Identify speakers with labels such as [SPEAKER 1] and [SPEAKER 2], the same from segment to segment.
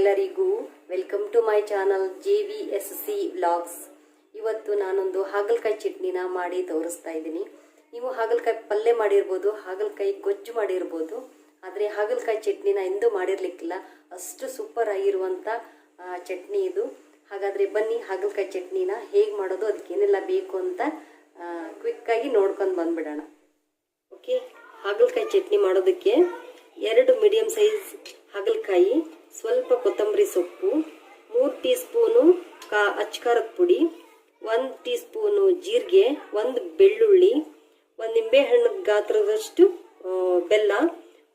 [SPEAKER 1] ಎಲ್ಲರಿಗೂ welcome to my channel J V S C vlogs. ಇವತ್ತು ನಾನೊಂದು ಹಾಗಲಕಾಯಿ ಚಟ್ನಿನ ಮಾಡಿ ತೋರಿಸ್ತಾ ಇದ್ದೀನಿ. ನೀವು ಹಾಗಲಕಾಯಿ ಪಲ್ಯ ಮಾಡಿರ್ಬೋದು, ಹಾಗಲಕಾಯಿ ಗೊಜ್ಜು ಮಾಡಿರ್ಬೋದು, ಆದರೆ ಹಾಗಲಕಾಯಿ ಚಟ್ನಿನ ಎಂದೂ ಮಾಡಿರಲಿಕ್ಕಿಲ್ಲ. ಅಷ್ಟು ಸೂಪರ್ ಆಗಿರುವಂಥ ಚಟ್ನಿ ಇದು. ಹಾಗಾದರೆ ಬನ್ನಿ ಹಾಗಲಕಾಯಿ ಚಟ್ನಿನ ಹೇಗೆ ಮಾಡೋದು, ಅದಕ್ಕೇನೆಲ್ಲ ಬೇಕು ಅಂತ ಕ್ವಿಕ್ಕಾಗಿ ನೋಡ್ಕೊಂಡು ಬಂದುಬಿಡೋಣ. ಓಕೆ ಹಾಗಲಕಾಯಿ ಚಟ್ನಿ ಮಾಡೋದಕ್ಕೆ ಎರಡು ಮೀಡಿಯಮ್ ಸೈಜ್ ಹಾಗಲಕಾಯಿ ಸ್ವಲ್ಪ ಕೊತ್ತಂಬರಿ ಸೊಪ್ಪು, ಮೂರು ಟೀ ಸ್ಪೂನು ಕಾ ಅಚ್ಕಾರದ ಪುಡಿ, ಒಂದು ಟೀ ಸ್ಪೂನು ಜೀರಿಗೆ, ಒಂದು ಬೆಳ್ಳುಳ್ಳಿ, ಒಂದು ನಿಂಬೆಹಣ್ಣು ಗಾತ್ರದಷ್ಟು ಬೆಲ್ಲ,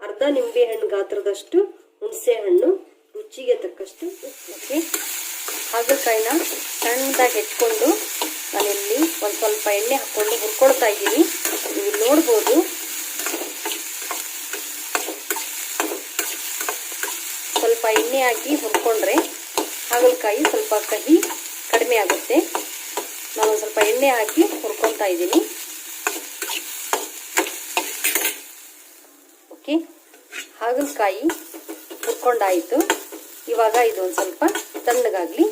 [SPEAKER 1] ಅರ್ಧ ನಿಂಬೆಹಣ್ಣು ಗಾತ್ರದಷ್ಟು ಹುಣಸೆ ಹಣ್ಣು ರುಚಿಗೆ ತಕ್ಕಷ್ಟು ಓಕೆ ಹಾಗಲಕಾಯಿನ ಸಣ್ಣದಾಗಿ ಹೆಚ್ಕೊಂಡು ನಾನಿಲ್ಲಿ ಒಂದು ಸ್ವಲ್ಪ ಎಣ್ಣೆ ಹಾಕ್ಕೊಂಡು ಹುರ್ಕೊಳ್ತಾ ಇದ್ದೀನಿ. ನೀವು ನೋಡ್ಬೋದು ಎಣ್ಣೆ ಹಾಕಿ ಹುರ್ಕೊಂಡ್ರೆ ಹಾಗಲಕಾಯಿ ಸ್ವಲ್ಪ ಕಹಿ ಕಡಿಮೆ ಆಗುತ್ತೆ. ನಾನು ಸ್ವಲ್ಪ ಎಣ್ಣೆ ಹಾಕಿ ಹುರ್ಕೊತಾ ಇದ್ದೀನಿ. ಓಕೆ, ಹಾಗಲಕಾಯಿ ಹುರ್ಕೊಂಡಾಯಿತು. ಇವಾಗ ಇದೊಂದು ಸ್ವಲ್ಪ ತಣ್ಣಗಾಗಲಿ.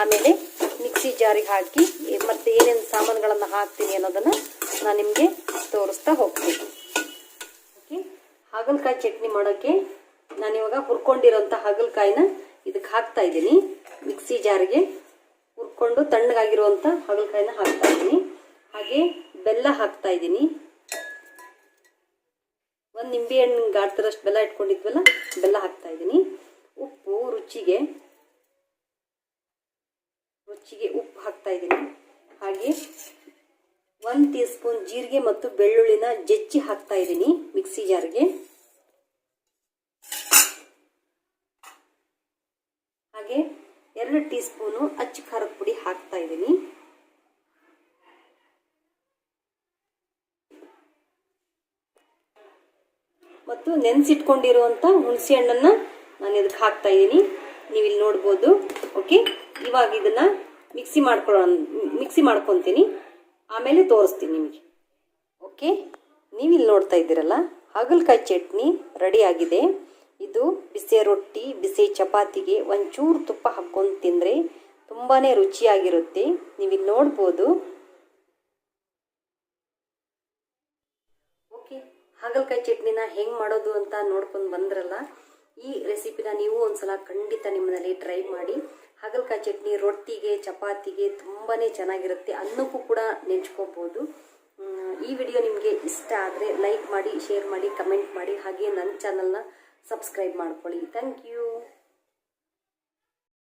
[SPEAKER 1] ಆಮೇಲೆ ಮಿಕ್ಸಿ ಜಾರಿಗೆ ಹಾಕಿ ಮತ್ತೆ ಏನೇನು ಸಾಮಾನುಗಳನ್ನು ಹಾಕ್ತೀನಿ ಅನ್ನೋದನ್ನು ನಾನು ನಿಮಗೆ ತೋರಿಸ್ತಾ ಹೋಗ್ತೀನಿ. ಓಕೆ, ಹಾಗಲಕಾಯಿ ಚಟ್ನಿ ಮಾಡೋಕ್ಕೆ ನಾನಿವಾಗ ಹುರ್ಕೊಂಡಿರೋಂಥ ಹಾಗಲಕಾಯಿನ ಇದಕ್ಕೆ ಹಾಕ್ತಾ ಇದ್ದೀನಿ. ಮಿಕ್ಸಿ ಜಾರಿಗೆ ಹುರ್ಕೊಂಡು ತಣ್ಣಗಾಗಿರುವಂಥ ಹಾಗಲಕಾಯಿನ ಹಾಕ್ತಾ ಇದ್ದೀನಿ. ಹಾಗೆ ಬೆಲ್ಲ ಹಾಕ್ತಾ ಇದ್ದೀನಿ. ಒಂದು ನಿಂಬೆ ಹಣ್ಣು ಗಾತ್ರದಷ್ಟು ಬೆಲ್ಲ ಇಟ್ಕೊಂಡಿದ್ವಲ್ಲ, ಬೆಲ್ಲ ಹಾಕ್ತಾ ಇದ್ದೀನಿ. ಉಪ್ಪು, ರುಚಿಗೆ ರುಚಿಗೆ ಉಪ್ಪು ಹಾಕ್ತಾ ಇದ್ದೀನಿ. ಹಾಗೆ ಒಂದು ಟೀ ಸ್ಪೂನ್ ಜೀರಿಗೆ ಮತ್ತು ಬೆಳ್ಳುಳ್ಳಿನ ಜಜ್ಜಿ ಹಾಕ್ತಾ ಇದ್ದೀನಿ ಮಿಕ್ಸಿ ಜಾರ್ಗೆ ಹಾಗೆ ಎರಡು ಟೀ ಸ್ಪೂನು ಅಚ್ಚ ಖಾರದ ಪುಡಿ ಹಾಕ್ತಾ ಇದ್ದೀನಿ. ಮತ್ತು ನೆನೆಸಿಟ್ಕೊಂಡಿರುವಂಥ ಹುಣಸೆ ಹಣ್ಣನ್ನು ನಾನು ಇದಕ್ಕೆ ಹಾಕ್ತಾ ಇದ್ದೀನಿ. ನೀವು ಇಲ್ಲಿ ನೋಡ್ಬೋದು, ಓಕೆ? ಇವಾಗ ಇದನ್ನು ಮಿಕ್ಸಿ ಮಾಡ್ಕೊಳ್ಳೋಣ ಮಿಕ್ಸಿ ಮಾಡ್ಕೊತೀನಿ. ಆಮೇಲೆ ತೋರಿಸ್ತೀನಿ ನಿಮಗೆ. ಓಕೆ? ನೀವು ಇಲ್ಲಿ ನೋಡ್ತಾ ಇದ್ದೀರಲ್ಲ, ಹಾಗಲಕಾಯಿ ಚಟ್ನಿ ರೆಡಿ ಆಗಿದೆ. ಇದು ಬಿಸಿ ರೊಟ್ಟಿ, ಬಿಸಿ ಚಪಾತಿಗೆ ಒಂಚೂರು ತುಪ್ಪ ಹಾಕ್ಕೊಂಡು ತಿಂದರೆ ತುಂಬಾ ರುಚಿಯಾಗಿರುತ್ತೆ. ನೀವು ಇಲ್ಲಿ ನೋಡ್ಬೋದು. ಓಕೆ, ಹಾಗಲ್ಕಾಯಿ ಚಟ್ನಿನ ಹೆಂಗೆ ಮಾಡೋದು ಅಂತ ನೋಡ್ಕೊಂಡು ಬಂದ್ರಲ್ಲ, ಈ ರೆಸಿಪಿನ ನೀವು ಒಂದ್ಸಲ ಖಂಡಿತ ನಿಮ್ಮನಲ್ಲಿ ಟ್ರೈ ಮಾಡಿ. ಹಾಗಲ್ಕಾಯಿ ಚಟ್ನಿ ರೊಟ್ಟಿಗೆ, ಚಪಾತಿಗೆ ತುಂಬಾ ಚೆನ್ನಾಗಿರುತ್ತೆ ಅನ್ನಕ್ಕೂ ಕೂಡ ನೆಂಚ್ಕೋಬೋದು. ಈ ವಿಡಿಯೋ ನಿಮಗೆ ಇಷ್ಟ ಆದರೆ ಲೈಕ್ ಮಾಡಿ, ಶೇರ್ ಮಾಡಿ, ಕಮೆಂಟ್ ಮಾಡಿ, ಹಾಗೆ ನನ್ನ ಚಾನಲ್ನ ಸಬ್ಸ್ಕ್ರೈಬ್ ಮಾಡ್ಕೊಳ್ಳಿ ಥ್ಯಾಂಕ್ ಯು